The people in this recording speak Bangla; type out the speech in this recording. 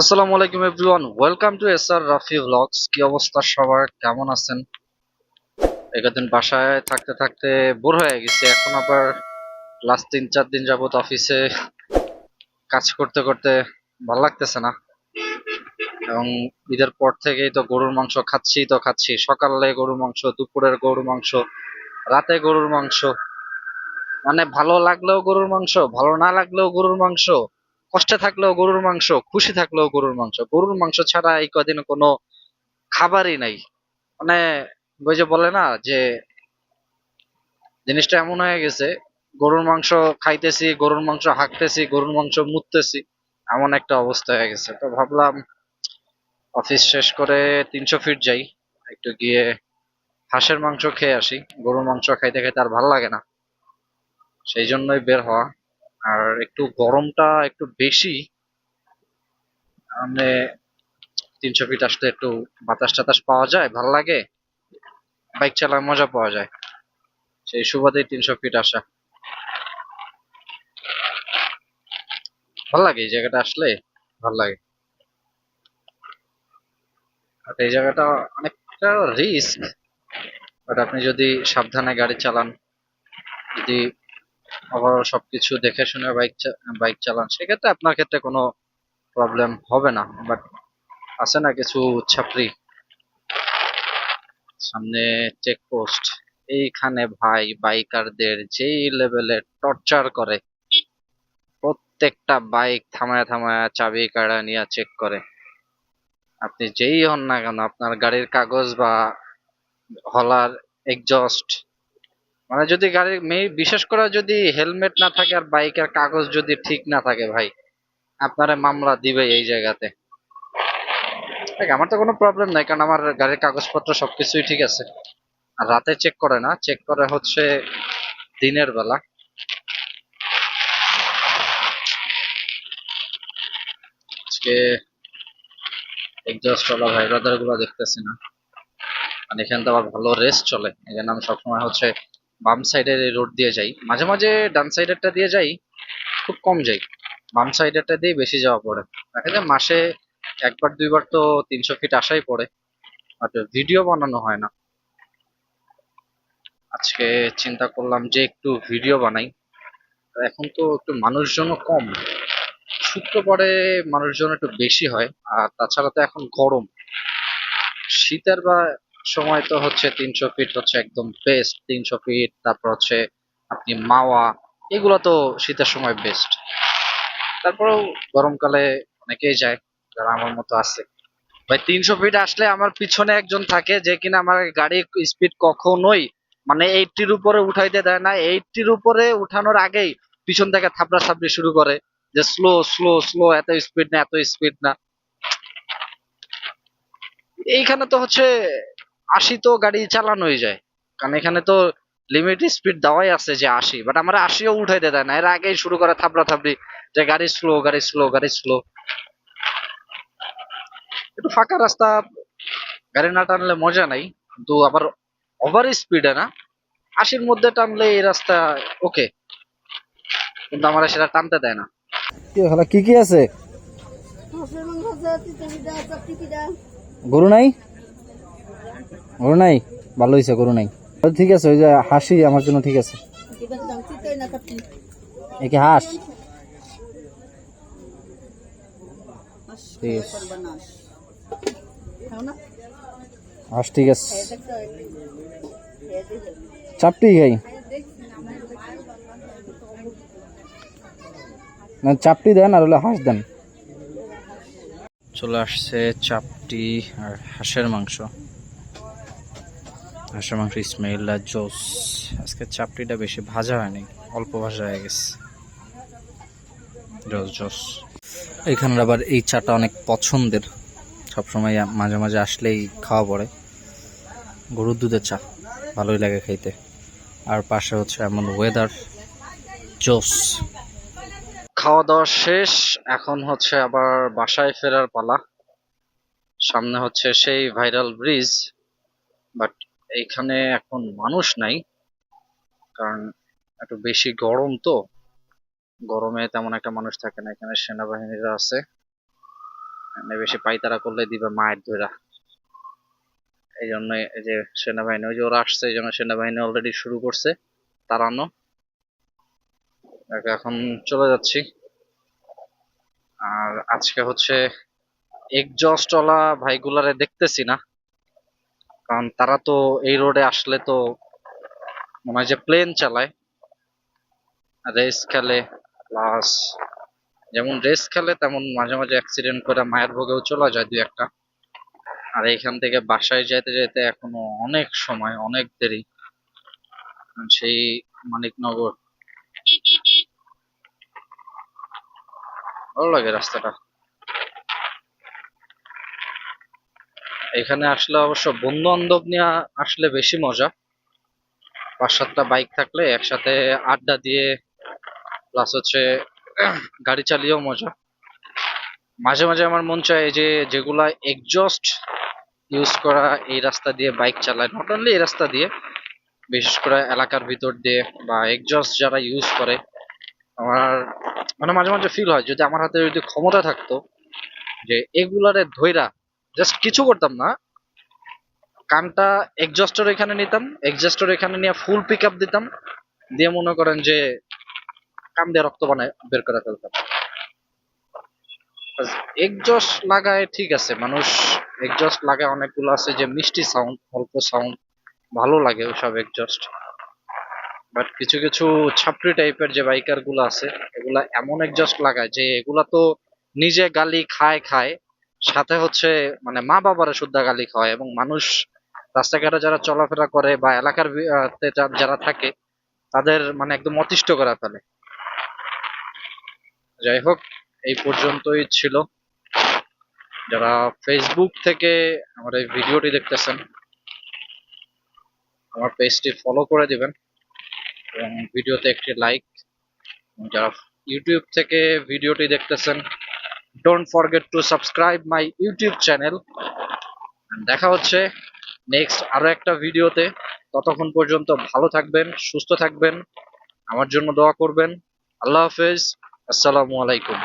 আসসালামু আলাইকুম everyone, welcome to S R Rafi vlogs কি অবস্থা সবার? কেমন আছেন? একদিন বাসায় থাকতে থাকতে বোর হয়ে গেছি। এখন আবার লাস্ট তিন চার দিন যাবত অফিসে কাজ করতে করতে ভালো লাগতেছে না। এবং ঈদের পর থেকেই তো গরুর মাংস খাচ্ছি তো খাচ্ছি। সকালে গরুর মাংস, দুপুরের গরুর মাংস, রাতে গরুর মাংস। মানে ভালো লাগলেও গরুর মাংস, ভালো না লাগলেও গরুর মাংস। কষ্টে থাকলেও গরুর মাংস, খুশি থাকলেও গরুর মাংস। গরুর মাংস ছাড়া এই কদিন কোনো খাবারই নাই। মানে ওই যে বলে না যে, জিনিসটা এমন হয়ে গেছে, গরুর মাংস খাইতেছি, গরুর মাংস হাঁকতেছি, গরুর মাংস মুততেছি, এমন একটা অবস্থা হয়ে গেছে। তো ভাবলাম অফিস শেষ করে তিনশো ফিট যাই, একটু গিয়ে হাঁসের মাংস খেয়ে আসি। গরুর মাংস খাইতে খাইতে আর ভালো লাগে না। সেই জন্যই বের হওয়া। আর একটু গরমটা একটু বেশি মানে তিনশো ফিট আসতে একটু বাতাস টাতাস পাওয়া যায়, ভালো লাগে? বাইক চালায় মজা পাওয়া যায়। সেই সুবাদেই তিনশো ফিট আসা। ভালো লাগে এই জায়গাটা আসলে? ভালো লাগে। আর এই জায়গাটা অনেকটা রিস্ক। বাট আপনি যদি সাবধানে গাড়ি চালান, যদি ওভারঅল সবকিছু দেখে শুনে বাইক বাইক চালান, সেক্ষেত্রে আপনার ক্ষেত্রে কোনো প্রবলেম হবে না বাট আছে না কিছু ছাপরি সামনে চেকপোস্ট এইখানে ভাই বাইকারদের যেই লেভেলে টর্চার করে, প্রত্যেকটা বাইক থামায় থামায় চাবি কাড়া নিয়ে চেক করে। আপনি যেই হন না কেন, আপনার গাড়ির কাগজ বা হলার এক্সজস্ট মানে যদি গাড়ির মেয়ে, বিশেষ করে যদি হেলমেট না থাকে আর বাইকের কাগজ যদি ঠিক না থাকে ভাই, আপনারা মামলা দিবে এই জায়গাতে। দেখ, আমার তো কোনো প্রবলেম নাই, কারণ আমার গাড়ির কাগজপত্র সবকিছুই ঠিক আছে। আর রাতে চেক করে না চেক করে হচ্ছে দিনের বেলা। আজকে এক্সস্ট ওলা ভাই গুলো দেখতেছি না। আর এখানে তো আবার ভালো রেস্ট চলে এখানে আমি সবসময় হচ্ছে বাম সাইডের এই রোড দিয়ে যাই। মাঝে মাঝে ডান সাইডেরটা দিয়ে যাই, খুব কম যাই। বাম সাইডেরটা দিয়ে বেশি যাওয়া পড়ে। দেখা যায় মাসে একবার, দুইবার তো তিনশো ফিট আসাই পড়ে। আর ভিডিও বানানো হয় না। আজকে চিন্তা করলাম যে একটু ভিডিও বানাই। এখন তো একটু মানুষজনও কম। শুক্রবারে মানুষজন একটু বেশি হয়, আর তাছাড়া তো এখন গরম। শীতের বা সময় তো হচ্ছে তিনশো ফিট হচ্ছে একদম বেস্ট তিনশো ফিট তারপর হচ্ছে আপনি মাওয়া, এগুলো তো শীতের সময় বেস্ট তারপরেও গরমকালে অনেকেই যায়, যারা আমার মতো আছে। ভাই, তিনশো ফিট আসলে আমার পিছনে একজন থাকে যে কিনা আমার গাড়ির স্পিড কখনোই মানে এইটির উপরে উঠাইতে দেয় না। এইটির উপরে উঠানোর আগেই পিছন থেকে থাপড়া থাপড়ি শুরু করে যে স্লো স্লো স্লো এত স্পিড না, এত স্পিড না। এইখানে তো হচ্ছে আশি তো গাড়ি চালানোই যায়। কারণ এখানে তো লিমিট স্পিড দেওয়াই আছে যে আশি। বাট আমরা আশিও উঠাইতে দেয় না। এর আগেই শুরু করে থাপড়া থাপড়ি যে গাড়ি স্লো গাড়ি স্লো গাড়ি স্লো একটু ফাঁকা রাস্তা গাড়ি না টানলে মজা নাই। কিন্তু আবার ওভার স্পিডে না। আশির মধ্যে টানলে এই রাস্তা ওকে কিন্তু আমরা সেটা টানতে দেয় না। কি কি আছে? গরু নাই? গরু নাই? ভালো হয়েছে গরু নাই। ঠিক আছে ওই যে হাসি আমার জন্য ঠিক আছে। চাপটি হাঁস হাঁস ঠিক আছে। চাপটি খাই। না চাপটি দেন আর হলে হাঁস দেন। চলে আসছে চাপটি আর হাঁসের মাংস। হাঁসের মাংস আর জোস। আজকে চাপটিটা বেশি ভাজা হয়নি, অল্প ভাজা হয়ে গেছে। জোস জোস। এখানের আবার এই চাটা অনেক পছন্দের। সবসময় মাঝে মাঝে আসলেই খাওয়া পড়ে। গরুর দুধের চা, ভালোই লাগে খাইতে। আর পাশে হচ্ছে এমন ওয়েদার জোস। খাওয়া দাওয়া শেষ, এখন হচ্ছে আবার বাসায় ফেরার পালা। সামনে হচ্ছে সেই ভাইরাল ব্রিজ বাট এইখানে এখন মানুষ নাই, কারণ একটু বেশি গরম তো। গরমে তেমন একটা মানুষ থাকে না, এখানে সেনাবাহিনীরা আছে। বেশি পাইতারা করলে দিবে মায়ের ধরা। এই জন্য এই যে সেনাবাহিনী, ওই যে ওরা আসছে এই জন্য সেনাবাহিনী অলরেডি শুরু করছে তাড়ানো। এখন চলে যাচ্ছি। আর আজকে হচ্ছে এক্সজস্টওয়ালা ভাইগুলারে দেখতেছি না। কারণ তারা তো এই রোডে আসলে তো মনে হয় যে প্লেন চালায়। রেস খেলে প্লাস যেমন রেস খেলে তেমন মাঝে মাঝে অ্যাক্সিডেন্ট করে মায়ের ভোগেও চলে যায় দুই একটা। আর এইখান থেকে বাসায় যেতে যেতে এখনও অনেক সময়, অনেক দেরি। সেই মানিকনগর। ভালো লাগে রাস্তাটা। এখানে আসলে অবশ্য বন্ধু বান্ধব নিয়ে আসলে বেশি মজা। পাঁচ সাতটা বাইক থাকলে একসাথে আড্ডা দিয়ে প্লাস হচ্ছে গাড়ি চালিয়েও মজা। মাঝে মাঝে আমার মন চায় যে যেগুলা এক্সজস্ট ইউজ করা এই রাস্তা দিয়ে বাইক চালায়। নট অনলি এই রাস্তা দিয়ে, বিশেষ করে এলাকার ভিতর দিয়ে বা এক্সজস্ট যারা ইউজ করে, আমার মানে মাঝে মাঝে ফিল হয় যদি আমার হাতে যদি ক্ষমতা থাকতো যে এগুলারে ধইরা জাস্ট কিছু করতাম না। কানটা এক্সজস্টর এখানে নিতাম এক্সজস্টর এখানে নিয়ে ফুল পিক আপ দিতাম। দিয়ে মনে করেন যে কান দিয়ে রক্ত বানায় বের করে ফেলতাম। এক্সজস্ট লাগায় ঠিক আছে, মানুষ এক্সজস্ট লাগায় অনেকগুলো আছে যে মিষ্টি সাউন্ড অল্প সাউন্ড ভালো লাগে ওইসব এক্সজস্ট বাট কিছু কিছু ছাপড়ি টাইপের যে বাইকারগুলো আছে, এগুলা এমন এক্সজস্ট লাগায় যে এগুলা তো নিজে গালি খায় খায়। সাথে হচ্ছে মানে মা বাবারা শুদ্ধা গালি খাওয়ায় এবং মানুষ রাস্তাঘাটে যারা চলাফেরা করে বা এলাকার যারা থাকে, তাদের মানে একদম অতিষ্ঠ করা ফেলে। যাই হোক, এই পর্যন্তই ছিল। যারা ফেসবুক থেকে আমার এই ভিডিওটি দেখতেছেন, আমার পেজটি ফলো করে দিবেন এবং ভিডিওতে একটি লাইক যারা ইউটিউব থেকে ভিডিওটি দেখতেছেন don't forget to subscribe my YouTube channel দেখা হচ্ছে নেক্সট আরও একটা ভিডিওতে ততক্ষণ পর্যন্ত ভালো থাকবেন, সুস্থ থাকবেন। আমার জন্য দোয়া করবেন। আল্লাহ হাফেজ। আসসালামু আলাইকুম।